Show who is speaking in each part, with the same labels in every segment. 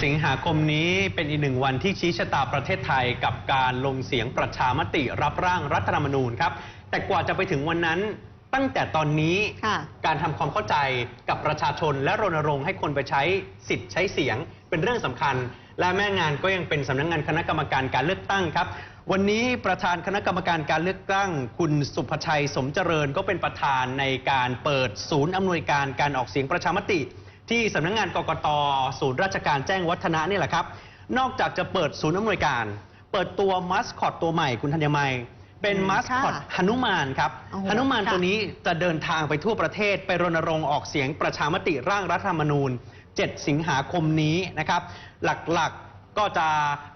Speaker 1: 7สิงหาคมนี้เป็นอีกหนึ่งวันที่ชี้ชะตาประเทศไทยกับการลงเสียงประชามติรับร่างรัฐธรรมนูญครับ แต่กว่าจะไปถึงวันนั้นตั้งแต่ตอนนี้
Speaker 2: ค่ะ
Speaker 1: การทำความเข้าใจกับประชาชนและรณรงค์ให้คนไปใช้สิทธิ์ใช้เสียงเป็นเรื่องสำคัญ และแม่งานก็ยังเป็นสำนักงานคณะกรรมการการเลือกตั้งครับ วันนี้ประธานคณะกรรมการการเลือกตั้ง คุณสุภชัยสมเจริญก็เป็นประธานในการเปิดศูนย์อำนวยการการออกเสียงประชามติ ที่สำนักงานกกตศูนย์ราชการแจ้งวัฒนะนี่แหละครับ นอกจากจะเปิดศูนย์อำนวยการ เปิดตัวมัสคอตตัวใหม่คุณธัญมัย เป็น
Speaker 2: อืม
Speaker 1: มัสคอต
Speaker 2: ค่ะ
Speaker 1: หนุมานครับ
Speaker 2: โอ้โห
Speaker 1: หนุมาน
Speaker 2: ค่ะ
Speaker 1: ตัวนี้จะเดินทางไปทั่วประเทศไปรณรงค์ออกเสียงประชามติร่างรัฐธรรมนูญ 7 สิงหาคมนี้นะครับ หลักๆก็จะ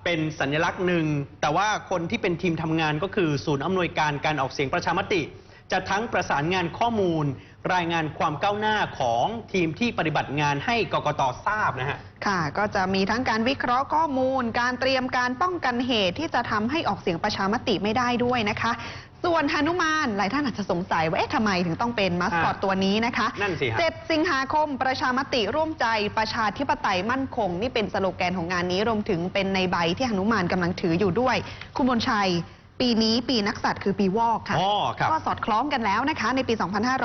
Speaker 1: เป็นสัญลักษณ์หนึ่งแต่ว่าคนที่เป็นทีมทำงานก็คือศูนย์อำนวยการการออกเสียงประชามติ จะทั้งประสานงานข้อมูล รายงานความก้าวหน้าของทีมที่ปฏิบัติงานให้กกตทราบนะฮะ
Speaker 2: ค่ะ ก็จะมีทั้งการวิเคราะห์ข้อมูล การเตรียมการป้องกันเหตุที่จะทำให้ออกเสียงประชามติไม่ได้ด้วยนะคะ ส่วนหนุมานหลายท่านอาจจะสงสัยว่าเอ๊ะทำไมถึงต้องเป็นมัสคอต
Speaker 1: อ่า
Speaker 2: ตัวนี้นะคะ
Speaker 1: นั่นสิฮะ
Speaker 2: 7 สิงหาคมประชามติร่วมใจประชาธิปไตยมั่นคง นี่เป็นสโลแกนของงานนี้รวมถึงเป็นในใบที่หนุมานกำลังถืออยู่ด้วย คุณบนชัย ปีนี้ปีนักสัตว์คือปีวอกค่ะ
Speaker 1: อ๋อครับ
Speaker 2: ก็สอดคล้องกันแล้วนะคะ ในปี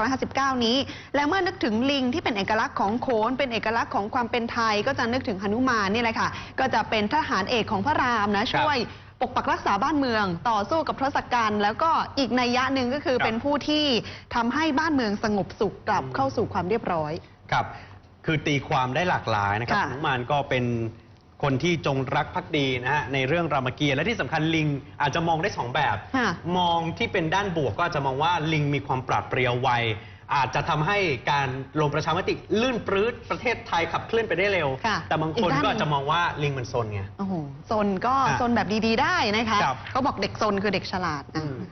Speaker 2: 2559 นี้ และเมื่อนึกถึงลิงที่เป็นเอกลักษณ์ของโขน เป็นเอกลักษณ์ของความเป็นไทย ก็จะนึกถึงหนุมานนี่แหละค่ะ ก็จะเป็นทหารเอกของพระรามนะช่วยปกปักรักษาบ้านเมืองต่อสู้กับทศกัณฐ์แล้วก็อีกนัยยะหนึ่งก็คือ
Speaker 1: ครับ
Speaker 2: เป็นผู้ที่ทำให้บ้านเมืองสงบสุขกลับ
Speaker 1: อืม
Speaker 2: เข้าสู่ความเรียบร้อย
Speaker 1: ครับ คือตีความได้หลากหลายนะครับ
Speaker 2: ค่ะ
Speaker 1: หนุมานก็เป็น คนที่จงรักภักดีนะฮะในเรื่องรามเกียรติ์และที่สำคัญลิงอาจจะมองได้สองแบบ
Speaker 2: ค่ะ
Speaker 1: มองที่เป็นด้านบวกก็อาจจะมองว่าลิงมีความปราดเปรียวไวอาจจะทำให้การลงประชามติลื่นปรื้ดประเทศไทยขับเคลื่อนไปได้เร็ว
Speaker 2: ค่ะ
Speaker 1: แต่บางคน
Speaker 2: อีกด้านหนึ่ง
Speaker 1: ก็อาจจะมองว่าลิงมันซนไง
Speaker 2: โอ้โหซนก็
Speaker 1: อะ
Speaker 2: ซนแบบดีๆได้นะคะ
Speaker 1: ครับ
Speaker 2: เขาบอกเด็กซนคือเด็กฉลาด
Speaker 1: อื
Speaker 2: อะ
Speaker 1: มครับ